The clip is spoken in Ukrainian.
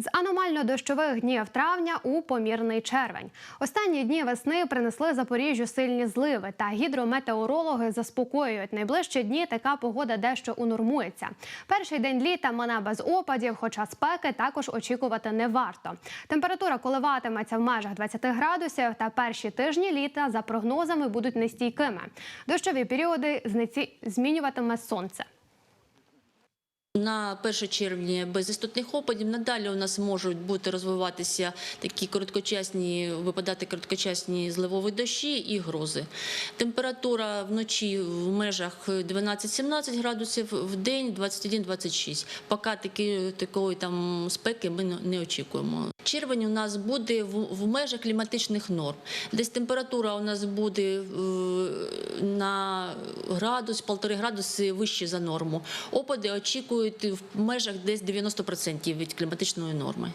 З аномально-дощових днів травня у помірний червень. Останні дні весни принесли Запоріжжю сильні зливи, та гідрометеорологи заспокоюють. Найближчі дні така погода дещо унормується. Перший день літа мене без опадів, хоча спеки також очікувати не варто. Температура коливатиметься в межах 20 градусів, та перші тижні літа за прогнозами будуть нестійкими. Дощові періоди змінюватиме сонце. На 1 червня без істотних опадів. Надалі у нас можуть бути розвиватися такі короткочасні, випадати короткочасні зливові дощі і грози. Температура вночі в межах 12-17 градусів, в день 21-26. Поки такі, такої там спеки ми не очікуємо. Червень у нас буде в, межах кліматичних норм. Десь температура у нас буде е, на градус, полтори градуси вище за норму. Опади очікують в межах десь 90% від кліматичної норми.